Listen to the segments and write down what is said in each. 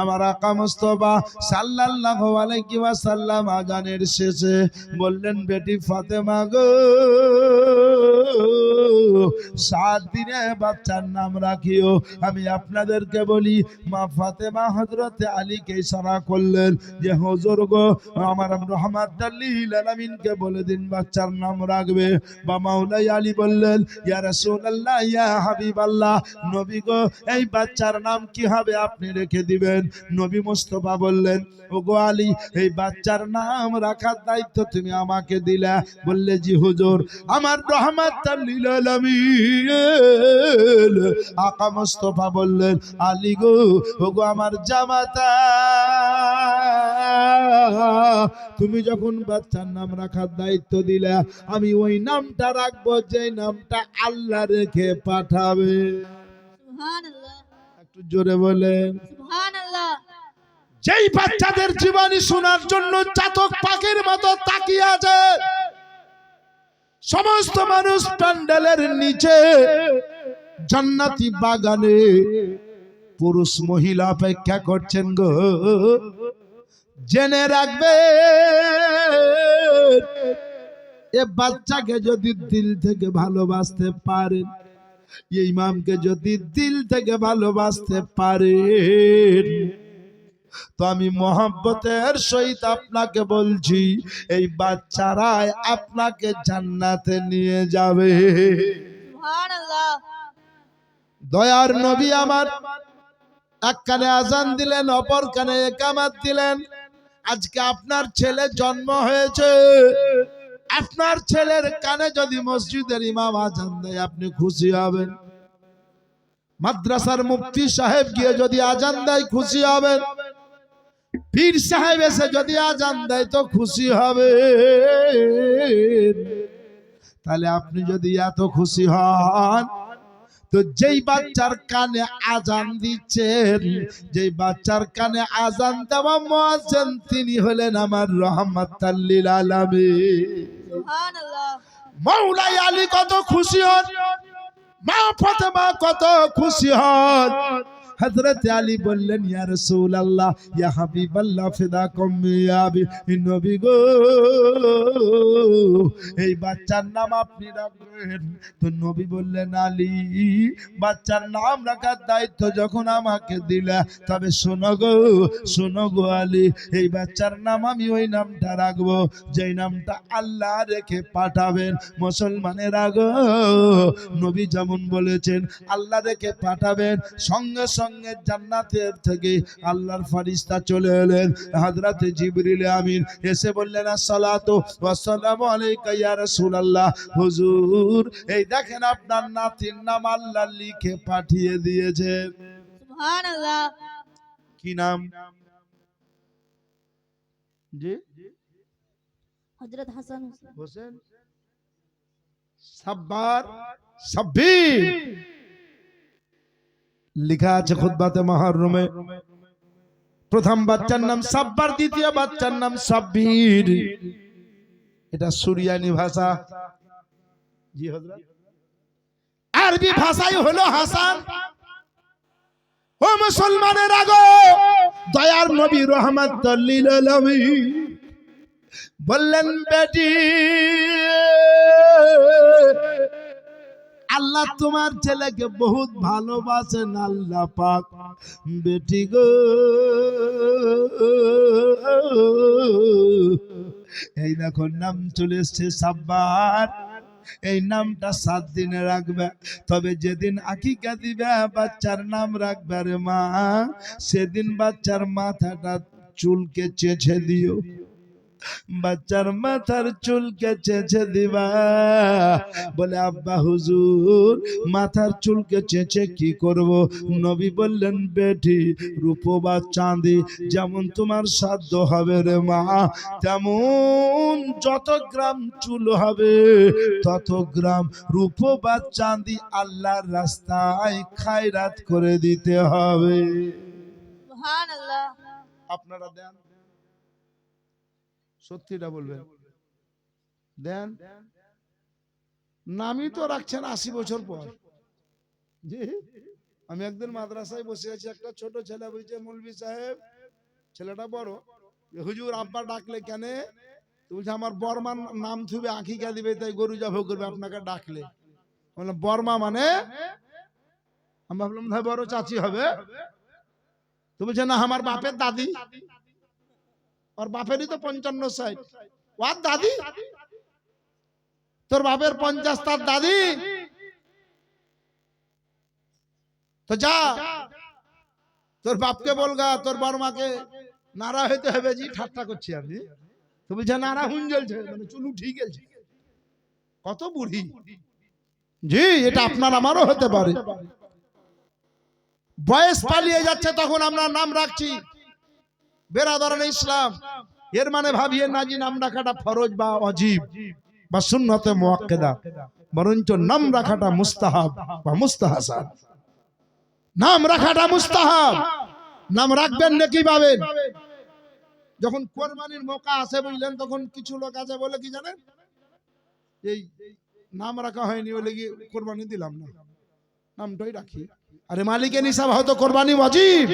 আমার আকা মুস্তফা সাল্লাল্লাহু আলাইহি ওয়াসাল্লাম আজানের শেষে বললেন বেটি ফাতেমা গো। সাত দিনে বাচ্চার নাম রাখিও। আমি আপনাদেরকে বলি, মা ফাতেমা হজরতে আলীকে ইশারা করলেন যে, হজর গো, আমার রহমাত লিল আলামিনকে বলে দিন বাচ্চার নাম রাখবে। বা মাওলাই আলী বললেন, ইয়া রাসূলুল্লাহ, ইয়া হাবিবাল্লাহ, নবী গো, এই বাচ্চার নাম কি হবে আপনি রেখে দিবেন? নবী মুস্তফা বললেন ও গো আলী, এই বাচ্চার নাম রাখার দায়িত্ব তুমি আমাকে দিলা। বললে, জি হুজুর, আমার রহমাত লিল আলামিন। আকা মুস্তফা বললেন আলী গো ও গো আমার জামাতা তুমি যখন বাচ্চার নাম রাখার দায়িত্ব দিলা আমি ওই নামটা রাখব যে নামটা আল্লাহ রেখে পাঠাবে। একটু জোরে বলেন। যেই বাচ্চাদের জীবনী শোনার জন্য চাতক পাখির মতো তাকিয়ে আছে সমস্ত মানুষ প্যান্ডেলের নিচে, জান্নাতি বাগানে পুরুষ মহিলা অপেক্ষা করছেন গো। জেনে রাখবে এ বাচ্চাকে যদি দিল থেকে ভালোবাসতে পারেন, এই ইমামকে যদি দিল থেকে ভালোবাসতে পারেন তো আমি মহব্বতের সহিত আপনাকে বলছি এই বাচ্চারাই আপনাকে জান্নাতে নিয়ে যাবে। দয়ার নবী আমার এক কানে আজান দিলেন অপর কানে একামাত দিলেন। আজকে আপনার ছেলে জন্ম হয়েছে। আপনার ছেলের কানে যদি মসজিদের ইমাম আজান দেয় আপনি খুশি হবেন। মাদ্রাসার মুফতি সাহেব গিয়ে যদি আজান দেয় খুশি হবেন। পীর সাহেব এসে যদি আজান দেয় তো খুশি হবে। তাহলে আপনি যদি এত খুশি হন তো যেই বাচ্চার কানে আজান দিচ্ছেন যেই বাচ্চার কানে আজান দেওয়া মুয়াজ্জিন তিনি হলেন আমার সুবহানাল্লাহ। মৌলাই আলী কত খুশি হন মা ফাতেমা কত খুশি হন। হযরত আলী বললেন, ইয়া রাসূলুল্লাহ, ইয়া হাবিবাল্লাহ ফিদাকুম ইয়া আবি নবী গো, এই বাচ্চার নাম আপনি রাখবেন। তো নবী বললেন, আলী, বাচ্চার নাম রাখার দায়িত্ব যখন আমাকে দিলা, তবে শোনো গো শোনো গো আলী, এই বাচ্চার নাম আমি ওই নামটা রাখব, যেই নামটা আল্লাহ রেখে পাঠাবেন মুসলমানের আগো নবী যেমন বলেছেন, আল্লাহ রেখে পাঠাবেন, সঙ্গে সঙ্গে জান্নাতের থেকে আল্লাহর ফারিস্তা চলে এলেন। হাজরাতে জিবরিল আমিন এসে বললেন আসসালাতু ওয়াসসালামু আলাইকা ইয়া রাসূলুল্লাহ। হুজুর এই দেখেন আপনার নাতির নাম আল্লাহ লিখে পাঠিয়ে দিয়েছে সুবহানাল্লাহ। কি নাম? জি? হযরত হাসান। হোসেন? সাব্বার? সাব্বির? লেখা আছে খুতবাতে মহরমে। প্রথম বাচ্চার নাম সাব্বার, দ্বিতীয় বাচ্চার নাম সাব্বির। এটা সুরিয়ানি ভাষা। আরবি ভাষাই হলো হাসান। ও মুসলমানের আগো, দয়ার নবী রহমত বললেন, বেটি আল্লাহ তোমার ছেলেকে বহুত ভালোবাসেন, আল্লাহ পাক। বেটি গো। এই দেখো, নাম চলে এসছে সাব্বার। এই নামটা সাত দিনে রাখবে। তবে যেদিন আকিকা দিবে, বাচ্চার নাম রাখবে রে মা। সেদিন বাচ্চার মাথাটা চুলকে চেঁচে দিও। বাচ্চার মাথার চুলকে চেঁচে দিবা। বলে আব্বা হুজুর মাথার চুলকে চেঁচে কি করব? নবী বললেন বেটি রূপ বা চাঁদি যেমন তোমার সাধ্য হবে রে মা তেমন যত গ্রাম চুল হবে তত গ্রাম রূপ বা চাঁদি আল্লাহর রাস্তায় খায়রাত করে দিতে হবে। আপনারা দেন। সত্যিটা বলবেন। দেন, নামই তো রাখছেন আশি বছর পর। আমি একদিন মাদ্রাসায় বসে আছি, একটা ছোট ছেলে বলছে, মৌলভি সাহেব, ছেলেটা বড়। হুজুর আব্বা ডাকলে কেন? বলছে, আমার বর্মার নাম থুবে আঁকিকা দিবে, তাই গরু জব করবে আপনাকে ডাকলে। বললাম, বর্মা মানে? আমি ভাবলাম বড় চাচি হবে। তো বলছে, না, আমার বাপের দাদি। ওর বাপেরই তো পঞ্চান্ন সাইড ওর দাদি তোর বাপের পঞ্চাশ তার দাদি তো যা তোর বাপকে বলগা তোর বর্মাকে নারা হইতে হবে জি ঠাট্টা করছি আমি তো বলছে নারা হুন জ্বলছে মানে চুলু ঠিক গেছে কত বুড়ি জি এটা আপনার আমারও হতে পারে বয়স পালিয়ে যাচ্ছে তখন আমরা নাম রাখছি বেরাদারান ইসলাম এর মানে ভাবিয়ে না যে নাম রাখাটা ফরজ বা অজীব বা সুন্নতে মোয়াক্কেদা বরঞ্চ নাম রাখাটা মুস্তাহাব বা মুস্তাহাসান। নাম রাখাটা মুস্তাহাব। নাম রাখবেন নাকি পাবেন যখন কোরবানির মৌকা আসে বুঝলেন, তখন কিছু লোক আছে বলে কি জানেন? এই নাম রাখা হয়নি বলে কি কোরবানি দিলাম না? নামটাই রাখি। আরে মালিকের হিসাব হয়তো কোরবানি ওয়াজিব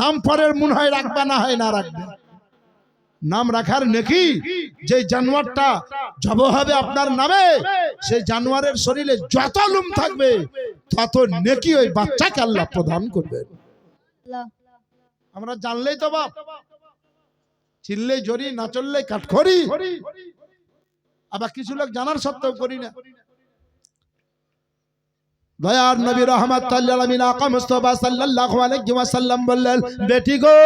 নাম পরের মনে হয় রাখবে না হয় না রাখবে। নাম রাখার নেকি? যে জানোয়ারটা জব হবে আপনার নামে, সেই জানোয়ারের শরীরে যত লুম থাকবে, তত নেকি ওই বাচ্চাকে আল্লাহ প্রদান করবে। আমরা জানলেই তো বাপ। চিনলেই জরি না চললে কাঠখড়ি। আবার কিছু লোক জানার সত্ত্বেও করি না। দয়ার নবী রহমত আলামিন মুস্তাফা সাল্লাল্লাহু বললেন, বেটি গো,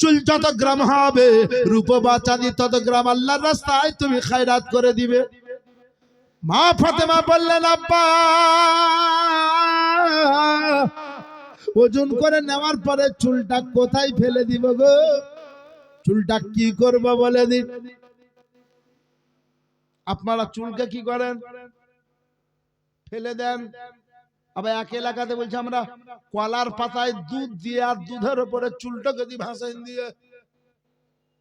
চুল যত গ্রাম হবে, রূপ বা চাঁদি তত গ্রাম আল্লাহর রাস্তায় তুমি খায়রাত করে দিবে। মা ফাতেমা বললেন, আব্বা, ওজন করে নেওয়ার পরে চুলটা কোথায় ফেলে দিব গো? চুলটা কি করব বলে দিন। আপনারা চুলকে কি করেন? ফেলে দেন। আবার এক এলাকাতে বলছে আমরা কলার পাতায় দুধ দিয়ে আর দুধের উপরে চুলটাকে দিয়ে ভাসাই দিয়ে।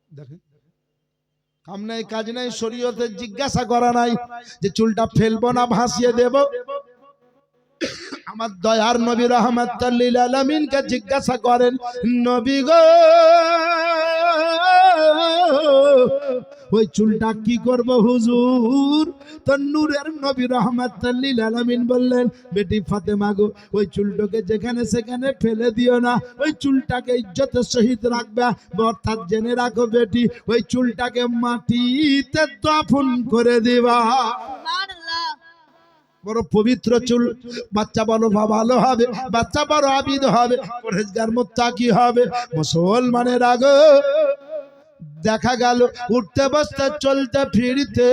দেখেন, কাম নাই, কাজ নাই, শরীয়তে জিজ্ঞাসা করা নাই যে চুলটা ফেলব না, ভাসিয়ে দেব। আমার দয়ার নবী রহমতুল্লিল আলমিনকে জিজ্ঞাসা করেন, নবী গো ওই চুলটা কি করব হুজুর? তো নূরের নবী রহমতুল্লিল আলমিন বললেন বেটি ফাতেমা গো ওই চুলটাকে যেখানে সেখানে ফেলে দিও না। ওই চুলটাকে ইজ্জতের সহিত রাখবে অর্থাৎ জেনে রাখো বেটি ওই চুলটাকে মাটিতে দাফন করে দিবা। বড় পবিত্র চুল বাচ্চা বড় ভা- ভালো হবে বাচ্চা বড় আবিদ হবে পরেজগার মোত্তাকি হবে মুসলমানের আগে দেখা গেল, উঠতে বসতে চলতে ফিরতে।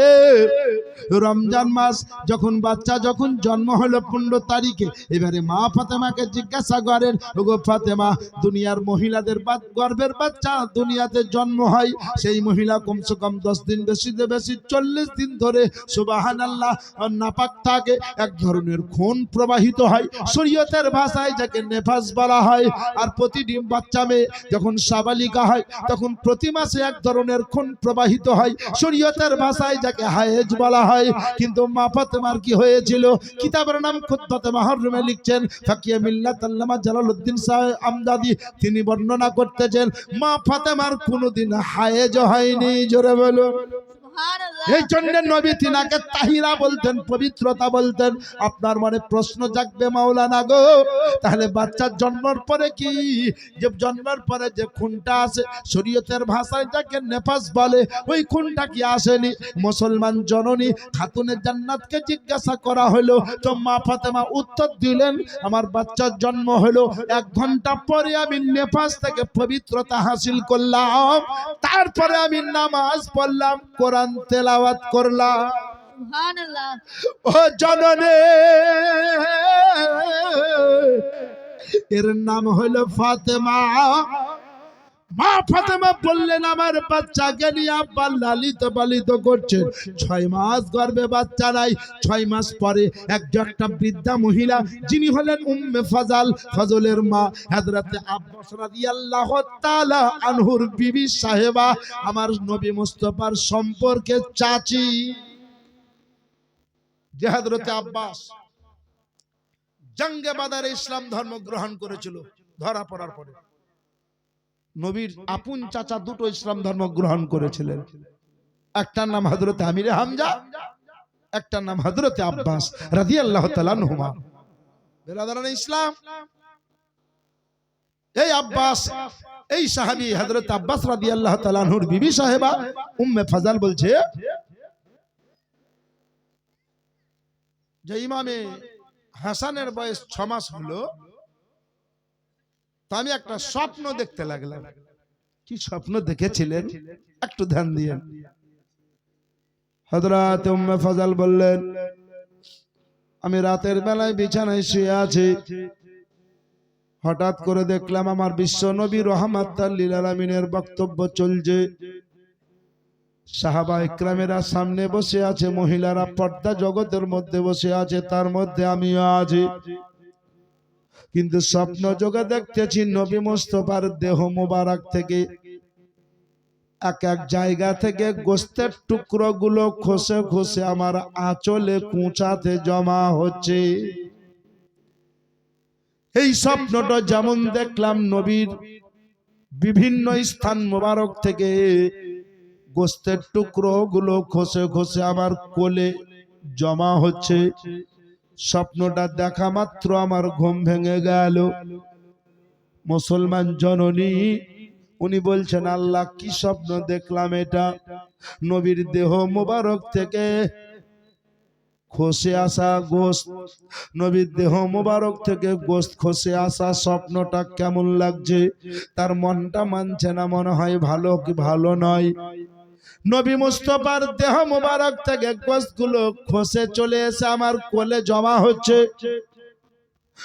রমজান মাস যখন বাচ্চা যখন জন্ম হলো পনেরো তারিখে, এবারে মা ফাতেমাকে জিজ্ঞাসা করেন, ওগো ফাতেমা, দুনিয়ার মহিলাদের গর্ভের বাচ্চা দুনিয়াতে জন্ম হয়, সেই মহিলা কমসে কম দশ দিন বেশি বেশি চল্লিশ দিন ধরে সুবাহান আল্লাহ নাপাক থাকে। এক ধরনের খুন প্রবাহিত হয়, শরীয়তের ভাষায় যাকে নেফাস বলা হয়। আর প্রতিটি বাচ্চা মেয়ে যখন সাবালিকা হয়, তখন প্রতি মাসে এক ধরনের খুন প্রবাহিত হয়। শরীয়তের ভাষায় যাকে হায়েজ বলা হয়। কিন্তু মা ফাতেমার কি হয়েছিল? কিতাবের নাম খুদ্দতে মাহরুমে লিখছেন, ফাকিয়া মিল্লাত আল্লামা জালালউদ্দিন সাহেব আমদাদি। তিনি বর্ণনা করতেছেন, মা ফাতেমার কোনোদিন হায়েজ হয়নি। জোরে বলুন। এই জন্য নবী তিনাকে তাহিরা বলতেন, পবিত্রতা বলতেন। আপনার মনে প্রশ্ন জাগবে মাওলানা গো। তাহলে বাচ্চার জন্মের পরে কি? যে জন্মের পরে যে খুনটা আসে শরীয়তের ভাষায় যাকে নেপাস বলে, ওই খুনটা কি আসেনি? মুসলমান জননী খাতুনের জান্নাতকে জিজ্ঞাসা করা হলো, তো মা ফাতেমা উত্তর দিলেন, আমার বাচ্চার জন্ম হলো, এক ঘণ্টা পরে আমি নেপাস থেকে পবিত্রতা হাসিল করলাম, তারপরে আমি নামাজ পড়লাম, কোরআন তেলাওয়াত করলা ও জননে এর নাম হলো ফাতেমা। মা ফাতেমা বললেন, আমার বাচ্চাকে নিয়ে আব্বা লালিত পালিত করছে। ছয় মাস গর্ভে বাচ্চা নাই। ছয় মাস পরে একজন একটা বৃদ্ধা মহিলা, যিনি হলেন উম্মে ফাজাল, ফজলের মা, হযরতে আব্বাস রাদিয়াল্লাহু তাআলা আনহুর বিবি সাহেবা, আমার নবী মুস্তাফার সম্পর্কে চাচি। যে হযরতে আব্বাস জঙ্গে বাদারে ইসলাম ধর্ম গ্রহণ করেছিল, ধরা পড়ার পরে। নবীর আপন চাচা দুটো ইসলাম ধর্ম গ্রহণ করেছিলেন। একটার নাম হজরত আমিরে হামজা একটার নাম হজরত আব্বাস রাজি আল্লাহ বেরাদারান ইসলাম এই আব্বাস এই সাহাবি হজরত আব্বাস রাজি আল্লাহ তালানহুর বিবি সাহেবা উম্মে ফাজাল বলছে যে ইমামে হাসানের বয়স ছ মাস হলো তা আমি একটা স্বপ্ন দেখতে লাগলাম। কি স্বপ্ন দেখেছিলেন? একটু ধ্যান দিয়ে। হজরত উম্মে ফাজাল বললেন আমি রাতের বেলায় বিছানায় শুয়ে আছি। হঠাৎ করে দেখলাম আমার বিশ্ব নবী রহমাত আলমিনের বক্তব্য চলছে। সাহাবা ইকরামেরা সামনে বসে আছে মহিলারা পর্দা জগতের মধ্যে বসে আছে তার মধ্যে আমিও আছি। কিন্তু স্বপ্ন যোগে দেখতেছি নবী মুস্তফার দেহ মোবারক থেকে এক এক জায়গা থেকে গোস্তের টুকরো গুলো খসে খসে আমার আঁচলে কুঁচাতে জমা হচ্ছে। এই স্বপ্নটা যেমন দেখলাম নবীর বিভিন্ন স্থান মোবারক থেকে, গোস্তের টুকরো গুলো খসে খসে আমার কোলে জমা হচ্ছে। স্বপ্নটা দেখা মাত্র আমার ঘুম ভেঙে গেল। মুসলমান জননী, উনি বলছেন, আল্লাহ, কি স্বপ্ন দেখলাম এটা? নবীর দেহ মোবারক থেকে খসে আসা গোস্ত। নবীর দেহ মোবারক থেকে গোস্ত খসে আসা স্বপ্নটা কেমন লাগছে? তার মনটা মানছে না, মনে হয় ভালো কি ভালো নয়। নবী মুস্তফার দেহ মোবারক থেকে কোষগুলো খসে চলে এসে আমার কোলে জমা হচ্ছে।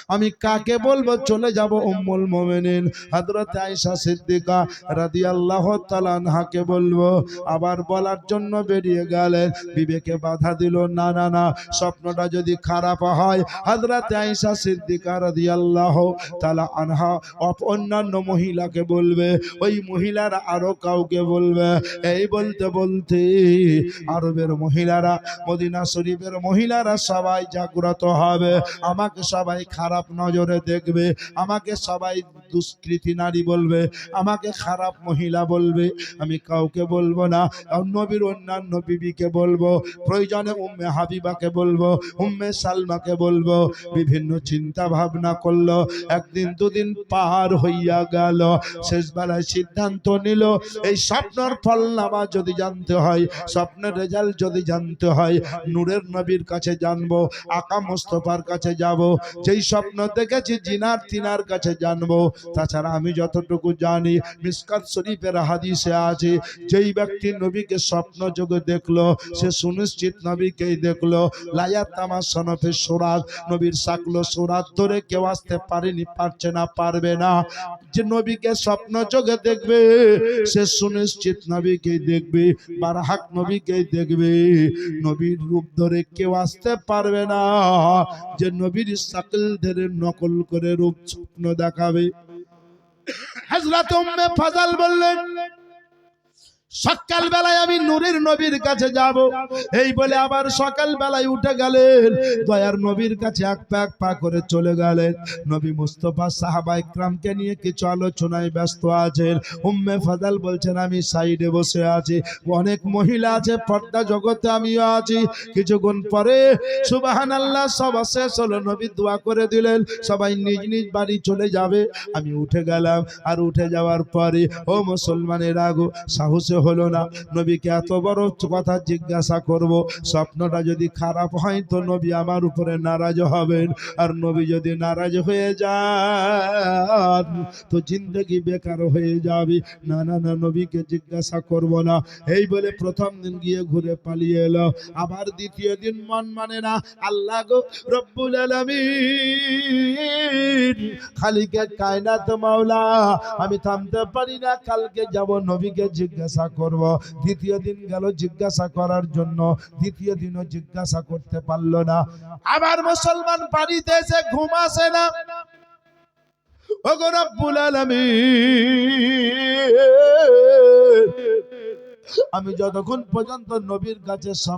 আমি কাকে বলব? চলে যাব। উম্মুল মোমেনিন। হযরত আয়েশা সিদ্দিকা রাদিয়াল্লাহু তাআলা আনহাকে বলব আবার বলার জন্য বেরিয়ে গেলেন। বিবেকে বাধা দিল না না না স্বপ্নটা যদি খারাপ হয় হযরত আয়েশা সিদ্দিকা রাদিয়াল্লাহু তাআলা আনহা অপ- অন্যান্য মহিলাকে বলবে ওই মহিলারা আরও কাউকে বলবে। এই বলতে বলতে আরবের মহিলারা মদিনা শরীফের মহিলারা সবাই জাগ্রত হবে। আমাকে সবাই খারাপ নজরে দেখবে, আমাকে সবাই দুষ্কৃতি নারী বলবে, আমাকে খারাপ মহিলা বলবে, আমি কাউকে বলব না, নবীর অন্যান্য বিবিকে বলব, প্রয়োজনে উম্মে হাবিবাকে বলব, উম্মে সালমাকে বলব, বিভিন্ন চিন্তা ভাবনা করল, একদিন দুদিন পার হইয়া গেল শেষ বেলায় সিদ্ধান্ত নিল, এই স্বপ্নর ফলনামা যদি জানতে হয়, স্বপ্নের রেজাল্ট যদি জানতে হয়, নূরের নবীর কাছে জানব, আকা মোস্তফার কাছে যাব, যেই স্বপ্ন দেখেছি জিনার তিনার কাছে জানব। তাছাড়া আমি যতটুকু জানি, মিসকাত শরীফের হাদিসে আছে, যেই ব্যক্তি নবীকে স্বপ্ন যোগে দেখল, সে সুনিশ্চিত নবীকেই দেখল। লায়া তামা সনফে সোরাত, নবীর সাকলো সোরাত ধরে কেউ আসতে পারেনি, পারছে না, পারবে না। যে নবীকে স্বপ্ন চোখে দেখবে, সে সুনিশ্চিত নবীকেই দেখবে, বারাহাক নবীকেই দেখবে। নবীর রূপ ধরে কেউ আসতে পারবে না, যে নবীর সাকল ধরে নকল করে রূপ স্বপ্ন দেখাবে। উম্মে ফাজাল বললেন সকাল বেলায় আমি নূরের নবীর কাছে যাব। এই বলে আবার সকাল বেলায় উঠে গেলেন। দয়ার নবীর কাছে এক পা এক পা করে চলে গেলেন। নবী মুস্তফা সাহাবা ইকরামকে নিয়ে কিছু আলোচনায় ব্যস্ত আছেন। উম্মে ফাজাল বলছেন, আমি সাইডে বসে আছি। অনেক মহিলা আছে, পর্দা জগতে আমিও আছি। কিছুক্ষণ পরে সুবাহান আল্লাহ সব শেষ হলো। নবী দোয়া করে দিলেন, সবাই নিজ নিজ বাড়ি চলে যাবে। আমি উঠে গেলাম। আর উঠে যাওয়ার পরে, ও মুসলমানের আগো সাহসে হলো না। নবীকে এত বড় কথা জিজ্ঞাসা করব, স্বপ্নটা যদি খারাপ হয় তো নবী আমার উপরে নারাজ হবেন। আর নবী যদি নারাজ হয়ে যান, তো জিন্দগি বেকার হয়ে যাবে। না না না, নবীকে জিজ্ঞাসা করব না। এই বলে প্রথম দিন গিয়ে ঘুরে পালিয়ে এলো। আবার দ্বিতীয় দিন মন মানে না, আল্লাহ গো, রব্বুল আলামিন। খালিকে কায়নাত মাওলা, আমি থামতে পারি না, কালকে যাব নবীকে জিজ্ঞাসা করব। দ্বিতীয় দিন গেল জিজ্ঞাসা করার জন্য। দ্বিতীয় দিনও জিজ্ঞাসা করতে পারল না। আবার মুসলমান বাড়িতে এসে ঘুম আসে না। আমি যতক্ষণ পর্যন্ত নবীর কাছে সব